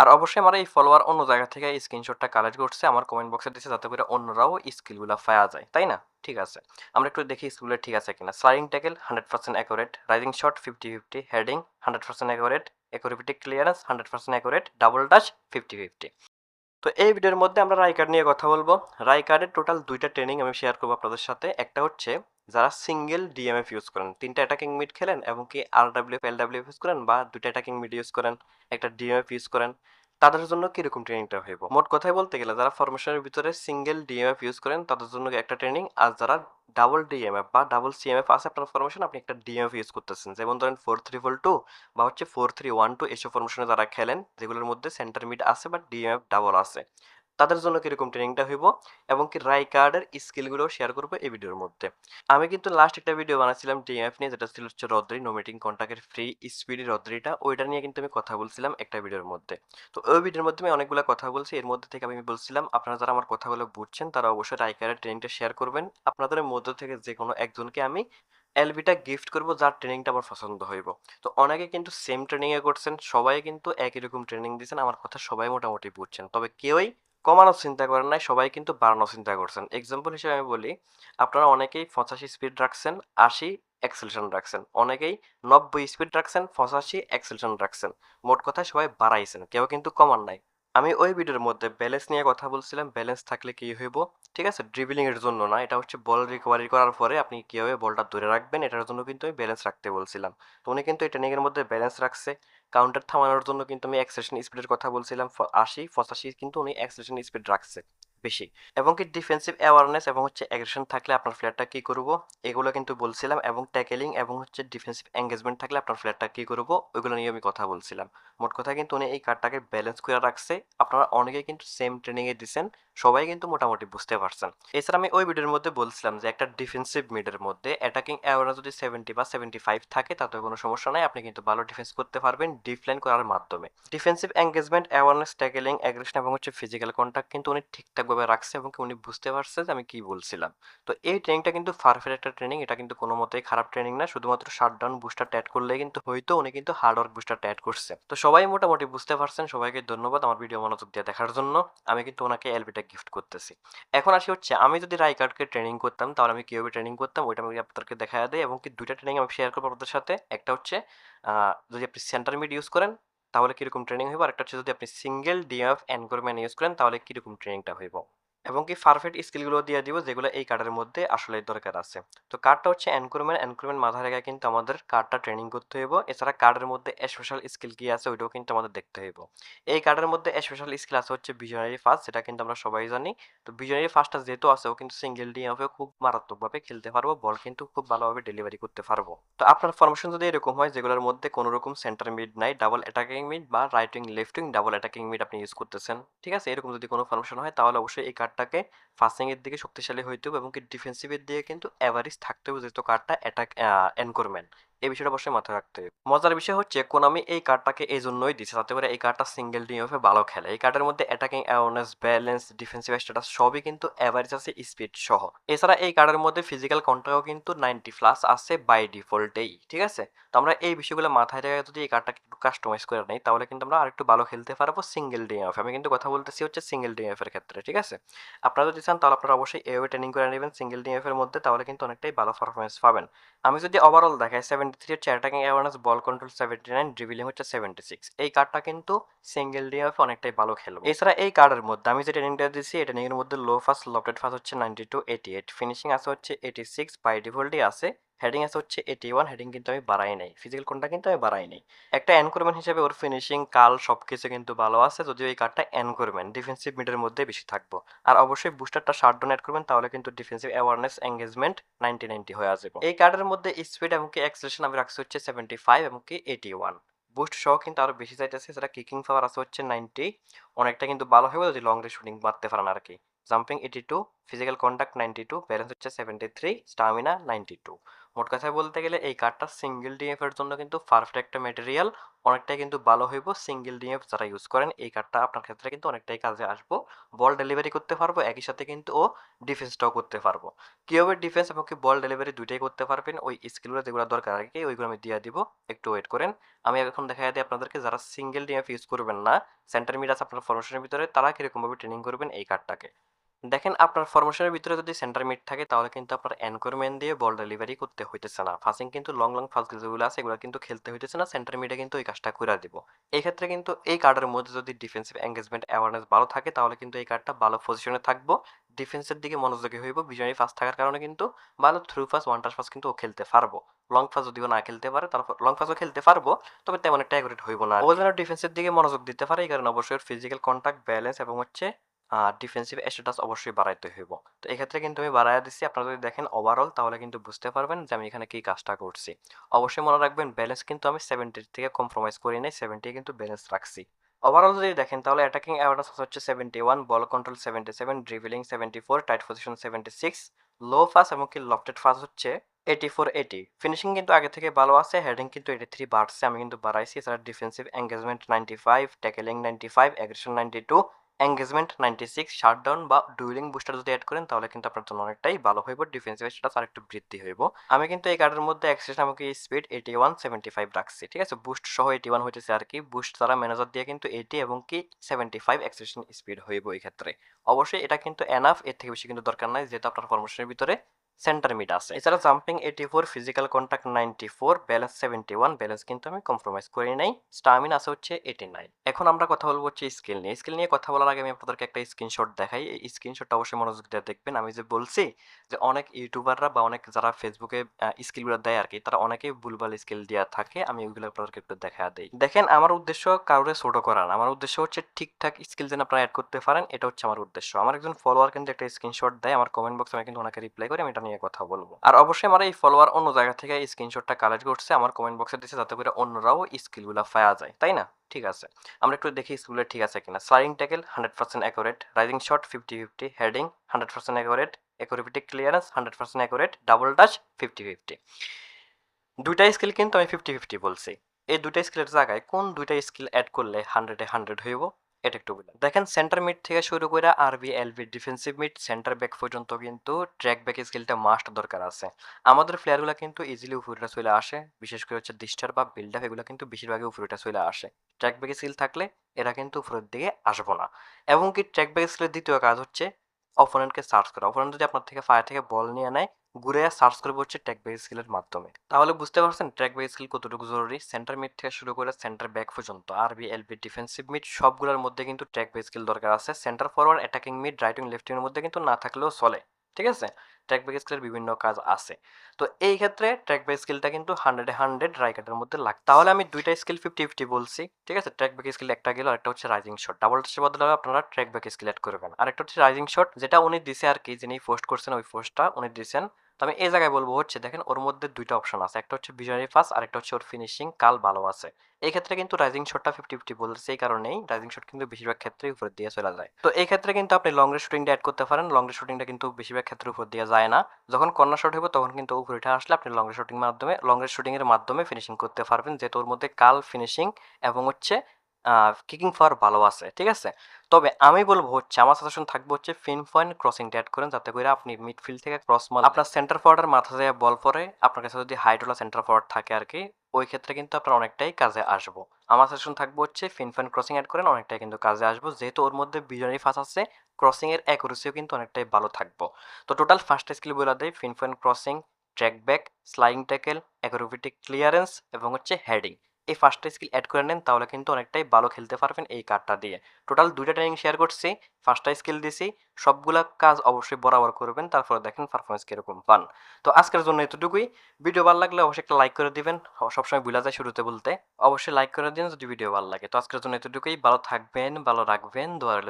আর অবশ্যই আমার এই ফলোয়ার অন্য জায়গা থেকে এই স্ক্রিনশটটা কালেক্ট করছে, আমার কমেন্ট বক্সে দিচ্ছে যাতে করে অন্যরাও স্কিলগুলো পাওয়া যায়, তাই না? ঠিক আছে। আমরা একটু দেখি স্কিলগুলো ঠিক আছে কিনা। Sliding tackle hundred percent accurate rising shot fifty fifty heading hundred percent accurate acrobatic clearance hundred percent accurate double touch fifty fifty তো এই ভিডিওর মধ্যে আমরা রাই কার্ড নিয়ে কথা বলব। রাই কার্ডের টোটাল দুইটা ট্রেনিং আমি শেয়ার করব আপনাদের সাথে। একটা হচ্ছে যারা সিঙ্গেল ডিএমএফ ইউজ করেন, তিনটা অ্যাটাকিং মিড খেলেন এবং কি R W L W use করেন বা দুইটা অ্যাটাকিং মিড ইউজ করেন, একটা ডিএমএফ ইউজ করেন, তাদের জন্য কীরকম ট্রেনিংটা হইব? মোট কথায় বলতে গেলে যারা ফরমেশনের ভিতরে সিঙ্গেল ডিএমএফ ইউজ করেন, তাদের জন্য একটা ট্রেনিং আর যারা ডাবল ডিএমএফ বা ডাবল সিএমএফ আছে আপনার ফরমেশন আপনি একটা ডিএমএফ ইউজ করতেছেন। যেমন ধরেন ফোর থ্রি ফোর টু বা হচ্ছে ফোর থ্রি ওয়ান টু এসব ফরমেশনে যারা খেলেন, যেগুলোর মধ্যে সেন্টার মিড আছে বা ডিএমএফ ডাবল আছে। তাদের জন্য কীরকম ট্রেনিংটা হইব এবং কি রাই কার্ডের স্কিলগুলো শেয়ার করব এই ভিডিওর মধ্যে। আমি কিন্তু লাস্ট একটা ভিডিও বানাচ্ছিলাম ডিএফ নিয়ে, যেটা ছিল হচ্ছে রদ্রি নোমেটিং কন্ট্যাক্টের ফ্রি স্পিডি রদ্রিটা। ওইটা নিয়ে কিন্তু আমি কথা বলছিলাম একটা ভিডিওর মধ্যে। তো ওই ভিডিওর মধ্যে আমি অনেকগুলো কথা বলছি, এর মধ্যে থেকে আমি বলছিলাম, আপনারা যারা আমার কথাগুলো বুঝছেন, তারা অবশ্যই রাই কার্ডের ট্রেনিংটা শেয়ার করবেন। আপনাদের মধ্য থেকে যে কোনো একজনকে আমি এলবিটা গিফট করব, যার ট্রেনিংটা আমার পছন্দ হইব। তো অনেকে কিন্তু সেম ট্রেনিংয়ে করছেন, সবাই কিন্তু একই রকম ট্রেনিং দিচ্ছেন আমার কথা সবাই মোটামুটি বুঝছেন। তবে কেউই কমানোর চিন্তা করেন নাই, সবাই কিন্তু বাড়ানোর চিন্তা করছেন। এক্সাম্পল হিসেবে আমি বলি, আপনারা অনেকেই পঁচাশি স্পিড রাখছেন, আশি এক্সেলশন রাখছেন। অনেকেই নব্বই স্পিড রাখছেন, পঁচাশি এক্সেলশন রাখছেন। মোট কথায় সবাই বাড়াইছেন, কেউ কিন্তু কমান নাই। আমি ওই ভিডিওর মধ্যে ব্যালেন্স নিয়ে কথা বলছিলাম ব্যালেন্স থাকলে কি হইব? ঠিক আছে ড্রিবলিং এর জন্য না, এটা হচ্ছে বল রিকভারি করার পরে আপনি কীভাবে বলটা ধরে রাখবেন, এটার জন্য কিন্তু আমি ব্যালেন্স রাখতে বলছিলাম। তো উনি কিন্তু এই ট্রেনিংয়ের মধ্যে ব্যালেন্স রাখছে। কাউন্টার থামানোর জন্য কিন্তু আমি অ্যাক্সেশন স্পিডের কথা বলছিলাম আশি, পঁচাশি কিন্তু উনি অ্যাক্সেশন স্পিড রাখছে। বেশি। এবং কি ডিফেন্সিভ অ্যাওয়ারনেস এবং হচ্ছে অ্যাগ্রেশন থাকলে আপনার ফ্ল্যাটটা কী করব? এগুলো কিন্তু বলছিলাম। এবং ট্যাকেলিং এবং হচ্ছে ডিফেন্সিভ এঙ্গেজমেন্ট থাকলে আপনার ফ্ল্যাটটা কী করব? ওইগুলো নিয়ে আমি কথা বলছিলাম। মোট কথা কিন্তু উনি এই কার্ডটাকে ব্যালেন্স করে রাখছে। আপনারা অনেকে কিন্তু সেম ট্রেনিংয়ে দিচ্ছেন সবাই কিন্তু মোটামুটি বুঝতে পারছেন। এছাড়া আমি ওই ভিডিওর মধ্যে বলছিলাম যে, একটা ডিফেন্সিভ মিডের মধ্যে অ্যাটাকিং অ্যাওয়ারনেস যদি সেভেন্টি বা সেভেন্টি ফাইভ থাকে তাতে কোনো সমস্যা নাই। আপনি কিন্তু ভালো ডিফেন্স করতে পারবেন ডিফলাইন করার মাধ্যমে। Defensive engagement awareness tackling aggression এবং হচ্ছে ফিজিক্যাল কন্ট্যাক্ট কিন্তু উনি ঠিকঠাকভাবে রাখছে এবং উনি বুঝতে পারছে যে আমি কি বলছিলাম। তো এই ট্রেনিংটা কিন্তু পারফেক্ট একটা ট্রেনিং এটা কিন্তু কোনো মতেই খারাপ ট্রেনিং না। শুধুমাত্র শাটডাউন বুস্টার ট্যাড করলে কিন্তু হয়তো উনি কিন্তু হার্ডওয়ার্ক বুস্টার অ্যাড করছে। তো সবাই মোটামুটি বুঝতে পারছেন, সবাইকে ধন্যবাদ আমার ভিডিও মনোযোগ দিয়ে দেখার জন্য। আমি কিন্তু ওনাকে এলবিটা গিফট করতেছি। এখন আসি হচ্ছে, আমি যদি রাই কার্ডকে ট্রেনিং করতাম, তাহলে আমি কীভাবে ট্রেনিং করতাম, ওইটা আমি আপনাদেরকে দেখা দেয় এবং কি দুইটা ট্রেনিং আমি শেয়ার করব আপনাদের সাথে। একটা হচ্ছে যদি আপনি সেন্টার মিড ইউজ করেন তাহলে কীরকম ট্রেনিং হইব? আর একটা হচ্ছে যদি আপনি সিঙ্গেল ডিএফ অ্যানকোরম্যান ইউজ করেন, তাহলে কীরকম ট্রেনিংটা হইব? এবং কি পারফেক্ট স্কিলগুলো দিয়ে দিব যেগুলো এই কার্ডের মধ্যে আসলে দরকার আছে। তো কার্ডটা হচ্ছে এনক্রুমেন্ট এনক্রুমেন্ট মাথায় রেখে কিন্তু আমাদের কার্ডটা ট্রেনিং করতে হইব। এছাড়া কার্ডের মধ্যে স্পেশাল স্কিল কি আছে ওইটাও কিন্তু আমাদের দেখতে হইব। এই কার্ডের মধ্যে স্পেশাল স্কিল আছে হচ্ছে ভিজনারি ফার্স্ট যেটা কিন্তু আমরা সবাই জানি। তো ভিজনারি ফার্স্টটা যেহেতু আছে, ও কিন্তু সিঙ্গেল ডিএফে খুব মারাত্মকভাবে খেলতে পারব বল কিন্তু খুব ভালোভাবে ডেলিভারি করতে পারব। তো আপনার ফরমেশন যদি এরকম হয়, যেগুলোর মধ্যে কোনো রকম সেন্টার মিড নাই ডাবল অ্যাটাকিং মিড বা right wing left wing double attacking mid আপনি ইউজ করতেছেন, ঠিক আছে? এরকম যদি কোনো ফরমেশন হয়, তাহলে অবশ্যই এই কার্ডটাকে এর দিকে শক্তিশালী হইতে হবে এবং কি ডিফেন্সিভের দিকে কিন্তু অ্যাভারেজ থাকতে হবে। যেহেতু কার্ডটা অ্যাটাক এনকোরম্যান এই বিষয়টা অবশ্যই মাথায় রাখতে হবে। মজার বিষয় হচ্ছে কোনামি এই কার্ডটাকে এই জন্যই দিচ্ছে তাতে করে এই কার্ডটা সিঙ্গেল ডিএফে ভালো খেলে। এই কার্ডের মধ্যে attacking awareness balance defensive status সবই কিন্তু অ্যাভারেজ আছে স্পিড সহ। এছাড়া এই কার্ডের মধ্যে ফিজিক্যাল কন্ট্রাক্টও কিন্তু নাইনটি প্লাস আছে বাই ডিফল্টেই ঠিক আছে? তো আমরা এই বিষয়গুলো মাথায় রেখে যদি এই কার্ডটাকে একটু কাস্টমাইজ করে নিই, তাহলে কিন্তু আমরা আরেকটু ভালো খেলতে পারব সিঙ্গেল ডিএফ আমি কিন্তু কথা বলতেছি হচ্ছে সিঙ্গেল ডিএফ এর ক্ষেত্রে, ঠিক আছে? আপনারা যদি চান, তাহলে আপনারা অবশ্যই এভাবে ট্রেনিং করে নেবেন সিঙ্গেল ডিএফ এর মধ্যে, তাহলে কিন্তু অনেকটাই ভালো পারফরমেন্স পাবেন। আমি যদি ওভারঅল দেখাই সেভেন্টি থ্রি হচ্ছে attacking awareness ball control seventy nine dribbling হচ্ছে সেভেন্টি সিক্স এই কার্ডটা কিন্তু সিঙ্গেল ডি অফ অনেকটাই ভালো খেলবে। এছাড়া এই কার্ডের মধ্যে আমি যে ট্রেনিংটা দিচ্ছি এই ট্রেনিংয়ের মধ্যে লো ফাস্ট লপটেড ফাস্ট হচ্ছে ninety two eighty eight finishing আছে হচ্ছে এইটি সিক্স বাই ডিফল্টই আছে। হেডিং আছে হচ্ছে এটি ওয়ান হেডিং কিন্তু আমি বাড়াই নাই। ফিজিক্যাল কোনটা কিন্তু আমি বাড়াই নাই। একটা এনকোরমেন্ট হিসেবে ওর ফিনিশিং কাল সব কিছু কিন্তু ভালো আছে, যদিও এই কার্ডটা এনকোরমেন্ট ডিফেন্সিভ মিডের মধ্যে বেশি থাকব। আর অবশ্যই বুস্টারটা শার্ট ডাউন অ্যাড করবেন, তাহলে কিন্তু defensive awareness engagement ninety ninety হয়ে আসবে। এই কার্ডের মধ্যে স্পিড এবং কি অ্যাক্সেলেশন আমি রাখছি হচ্ছে সেভেন্টি ফাইভ এবং কি এইটি ওয়ান বুস্ট সহ কিন্তু আরও বেশি চাইতেছে সেটা কিকিং পাওয়ার আছে হচ্ছে নাইনটি অনেকটা কিন্তু ভালো হবে যদি লং রে শুটিং মারতে পারেন আর কি। Jumping eighty two physical contact ninety two balance হচ্ছে seventy three stamina ninety two মোট কথায় বলতে গেলে এই কার্ডটা সিঙ্গেল ডিএফ এর জন্য কিন্তু পারফেক্ট একটা মেটেরিয়াল অনেকটাই কিন্তু ভালো হইব। সিঙ্গেল ডিএফ যারা ইউজ করেন, এই কার্ডটা আপনার ক্ষেত্রে কিন্তু অনেকটাই কাজে আসব। বল ডেলিভারি করতে পারব, একই সাথে কিন্তু ও ডিফেন্সটাও করতে পারব। কীভাবে ডিফেন্স এবং কি বল ডেলিভারি দুইটাই করতে পারবেন, ওই স্কিলগুলো যেগুলো দরকার আর কি ওইগুলো আমি দিয়ে দিব। একটু ওয়েট করেন। আমি এখন দেখা দিই আপনাদেরকে যারা সিঙ্গেল ডিএফ ইউজ করবেন না সেন্টার মিড আছে আপনার ফরমেশনের ভিতরে, তারা কীরকমভাবে ট্রেনিং করবেন এই কার্ডটাকে দেখেন, আপনার ফরমেশনের ভিতরে যদি সেন্টার মিড থাকে, তাহলে কিন্তু আপনার এনকোরমেন্ট দিয়ে বল ডেলিভারি করতে হইতেছে না। ফাসিং কিন্তু লং লং ফাস যেগুলো আছে, এগুলো কিন্তু খেলতে হইতেছে না সেন্টার মিডে কিন্তু এই কাজটা করে দিব। এই ক্ষেত্রে কিন্তু এই কার্ডের মধ্যে যদি ডিফেন্সিভ এঙ্গেজমেন্ট অ্যাওয়ারনেস ভালো থাকে, তাহলে কিন্তু এই কার্ডটা ভালো পজিশনে থাকব। ডিফেন্সের দিকে মনোযোগী হইব বিজয়ী ফাস্ট থাকার কারণে কিন্তু ভালো through fast one touch fast কিন্তু ও খেলতে পারব। লং ফাস্ট যদিও না খেলতে পারে তারপর লং ফাস্টও খেলতে পারব, তবে তেমন একটা অ্যাকুরেট হইব না। ও যেন ডিফেন্সের দিকে মনোযোগ দিতে পারে, এই কারণে অবশ্যই ফিজিক্যাল কন্ট্যাক্ট ব্যালেন্স এবং হচ্ছে ডিফেন্সিভ স্ট্যাটাস অবশ্যই বাড়াইতে হইব। তো এক্ষেত্রে কিন্তু আমি বাড়াইয়া দিচ্ছি। আপনারা যদি দেখেন ওভারঅল তাহলে কিন্তু বুঝতে পারবেন যে আমি এখানে কি কাজটা করছি। অবশ্যই মনে রাখবেন ব্যালেন্স কিন্তু আমি সেভেন্টির থেকে কম্প্রোমাইজ করি নাই সেভেন্টি কিন্তু ব্যালেন্স রাখছি। ওভারঅল যদি দেখেন, তাহলে অ্যাটাকিং অ্যাওয়ারনেস হচ্ছে seventy one ball control seventy seven dribbling seventy four tight possession seventy six low pass এবং কি লফটেড ফাস হচ্ছে এইটি ফোর এইটি ফিনিশিং কিন্তু আগে থেকে ভালো আছে হেডিং কিন্তু এইটি থ্রি বাড়ছে। আমি কিন্তু বাড়াইছি, এছাড়া defensive engagement ninety five tackling ninety five aggression ninety two engagement ninety six shutdown বা ডুইলিং বুস্টার যদি অ্যাড করেন, তাহলে কিন্তু আপনার জন্য অনেকটাই ভালো হইব ডিফেন্সিভ স্ট্যাটাস আর একটু বৃদ্ধি হইব। আমি কিন্তু এই কার্ডের মধ্যে অ্যাক্সেস আমাকে speed eighty one seventy five রাখছি, ঠিক আছে? বুস্ট সহ এইটি ওয়ান হইতেছে আর কি। বুস্ট তারা ম্যানেজার দিয়ে কিন্তু এইটি এবং কি সেভেন্টি ফাইভ অ্যাক্সেশন স্পিড হইব এই ক্ষেত্রে। অবশ্যই এটা কিন্তু এনাফ এর থেকে বেশি কিন্তু দরকার নাই, যেহেতু আপনার ফরমেশনের ভিতরে সেন্টার আছে। এছাড়া jumping eighty four physical contact ninety four balance seventy one balance কিন্তু আমি কম্প্রোমাইজ করি নাই। স্টামিন আছে হচ্ছে এইটি নাইন এখন আমরা কথা বলব হচ্ছে স্কিল নিয়ে। স্কিল নিয়ে কথা বলার আগে আমি আপনাদেরকে একটা স্ক্রিনশট দেখাই। এই স্ক্রিনশটটা অবশ্যই মনোযোগ দিয়ে দেখবেন। আমি যে বলছি যে অনেক ইউটিউবাররা বা অনেক যারা ফেসবুকে স্কিলগুলো দেয় আর কি তারা অনেকেই ভুলভাল স্কিল দেওয়া থাকে। আমি ওইগুলো আপনাদেরকে একটু দেখা দিই। দেখেন, আমার উদ্দেশ্য কারোরে ছোট করা না। আমার উদ্দেশ্য হচ্ছে ঠিকঠাক স্কিল যেন আপনারা অ্যাড করতে পারেন। এটা হচ্ছে আমার উদ্দেশ্য। আমার একজন ফলোয়ার কিন্তু একটা স্ক্রিনশট দেয়। আমার কমেন্ট বক্সে আমি কিন্তু ওনাকে রিপ্লাই করি। আমি এটা নিয়ে কথা বলব। আর অবশ্যই আমার এই ফলোয়ার অন্য জায়গা থেকে স্ক্রিনশটটা কালেক্ট করছে, আমার কমেন্ট বক্সে দিচ্ছে যাতে করে অন্যরাও স্কিলগুলো পাওয়া যায়, তাই না? ঠিক আছে। আমরা একটু দেখি স্কুলে ঠিক আছে কিনা। Sliding tackle hundred percent accurate rising shot fifty fifty heading hundred percent accurate acrobatic clearance hundred percent accurate double touch fifty fifty দুইটা স্কিল কিন্তু আমি ফিফটি ফিফটি বলছি। এই দুইটা স্কিলের জায়গায় কোন দুইটা স্কিল অ্যাড করলে হান্ড্রেডে হান্ড্রেড হইব? এটা একটু বলেন দেখেন সেন্টার মিড থেকে শুরু করে RB LB defensive mid centre back পর্যন্ত কিন্তু ট্র্যাক ব্যাক স্কিলটা মাস্ট দরকার আছে। আমাদের প্লেয়ারগুলো কিন্তু ইজিলি উপরেটা চলে আসে, বিশেষ করে হচ্ছে ডিস্টার বা বিল্ড আপ এগুলো কিন্তু বেশিরভাগই উপরেটা চলে আসে। ট্র্যাক ব্যাক স্কিল থাকলে এরা কিন্তু উপরের দিকে আসব না। এবং কি ট্র্যাক ব্যাক স্কিলের দ্বিতীয় কাজ হচ্ছে অপোনেন্টকে সার্চ করা। অপোনেন্ট যদি আপনার থেকে ফায়ার থেকে বল নিয়ে নেয় ঘুরে সার্চ করবে হচ্ছে ট্র্যাক ব্যাক স্কিলের মাধ্যমে। তাহলে বুঝতে পারছেন ট্র্যাক ব্যাক স্কিল কতটুকু জরুরি? সেন্টার মিড থেকে শুরু করে সেন্টার ব্যাক পর্যন্ত আরবি এলবি ডিফেন্সিভ মিড সবগুলোর মধ্যে কিন্তু ট্র্যাক ব্যাক স্কিল দরকার আছে। সেন্টার ফরওয়ার্ড অ্যাটাকিং মিড রাইটিং লেফটিংয়ের মধ্যে কিন্তু না থাকলেও চলে, ঠিক আছে? ট্র্যাক ব্যাক স্কিলের বিভিন্ন কাজ আছে। তো এই ক্ষেত্রে ট্র্যাক ব্যাক স্কিলটা কিন্তু হান্ড্রেডে হান্ড্রেড রাইকাটের মধ্যে লাগ তাহলে আমি দুইটা স্কিল ফিফটি ফিফটি বলছি, ঠিক আছে? ট্র্যাক ব্যাক স্কিল একটা গেল একটা হচ্ছে রাইজিং শট ডাবল টাচের বদলে আপনারা ট্র্যাক ব্যাক স্কিল অ্যাড করবেন আর একটা হচ্ছে রাইজিং শট যেটা উনি দিছে আর কি, যিনি পোস্ট করছেন ওই পোস্টটা উনি দিছেন তো আমি এই জায়গায় বলব হচ্ছে, দেখেন ওর মধ্যে দুইটা অপশন আছে। একটা হচ্ছে ভিজনারি ফাস আর একটা হচ্ছে ওর ফিনিশিং কাল ভালো আছে। এই ক্ষেত্রে কিন্তু রাইজিং শটটা ফিফটি ফিফটি বলতেছে, এই কারণেই রাইজিং শট কিন্তু বেশিরভাগ ক্ষেত্রেই উপর দিয়ে চলে যায়। তো এই ক্ষেত্রে কিন্তু আপনি লং রেঞ্জ শুটিংটা অ্যাড করতে পারেন। লং রেঞ্জ শুটিংটা কিন্তু বেশিরভাগ ক্ষেত্রে উপর দিয়ে যায় না। যখন কর্নার শট হইব, তখন কিন্তু উপরে উঠে আসলে আপনি লং রেঞ্জ শুটিং মাধ্যমে লং রেঞ্জ শুটিং এর মাধ্যমে ফিনিশিং করতে পারবেন। যেহেতু ওর মধ্যে কাল ফিনিশিং এবং হচ্ছে কিকিং পাওয়ার ভালো আছে, ঠিক আছে? তবে আমি বলব হচ্ছে, আমার সাজেশন থাকবে হচ্ছে ফিন পয়েন্ট ক্রসিংটা অ্যাড করেন, যাতে করে আপনি মিডফিল্ড থেকে ক্রস মাল আপনার সেন্টার ফরওয়ার্ডের মাথা দিয়ে বল পরে আপনার কাছে যদি হাইড্রোলা সেন্টার ফরওয়ার্ড থাকে আর কি ওই ক্ষেত্রে কিন্তু আপনার অনেকটাই কাজে আসব। আমার সাজেশন থাকবে হচ্ছে ফিন পয়েন্ট ক্রসিং অ্যাড করেন, অনেকটাই কিন্তু কাজে আসব, যেহেতু ওর মধ্যে বিজনারি ফাস আছে ক্রসিং এর অ্যাকুরেসিও কিন্তু অনেকটাই ভালো থাকব। তো টোটাল ফার্স্ট স্কিল বলে দেয় pinpoint crossing track back sliding tackle acrobatic clearance এবং হচ্ছে হেডিং এই ফার্স্টটা স্কিল অ্যাড করে নেন, তাহলে কিন্তু অনেকটাই ভালো খেলতে পারবেন এই কার্ডটা দিয়ে। টোটাল দুইটা ট্রেনিং শেয়ার করছি ফার্স্টটা স্কিল দিছি, সবগুলা কাজ অবশ্যই বরাবর করবেন, তারপরে দেখেন পারফরমেন্স কীরকম পান। তো আজকের জন্য এতটুকুই। ভিডিও ভালো লাগলে অবশ্যই একটা লাইক করে দিবেন সবসময় ভুলা যায় শুরুতে বলতে। অবশ্যই লাইক করে দিন যদি ভিডিও ভালো লাগে। তো আজকের জন্য এতটুকুই। ভালো থাকবেন, ভালো রাখবেন দোয়ার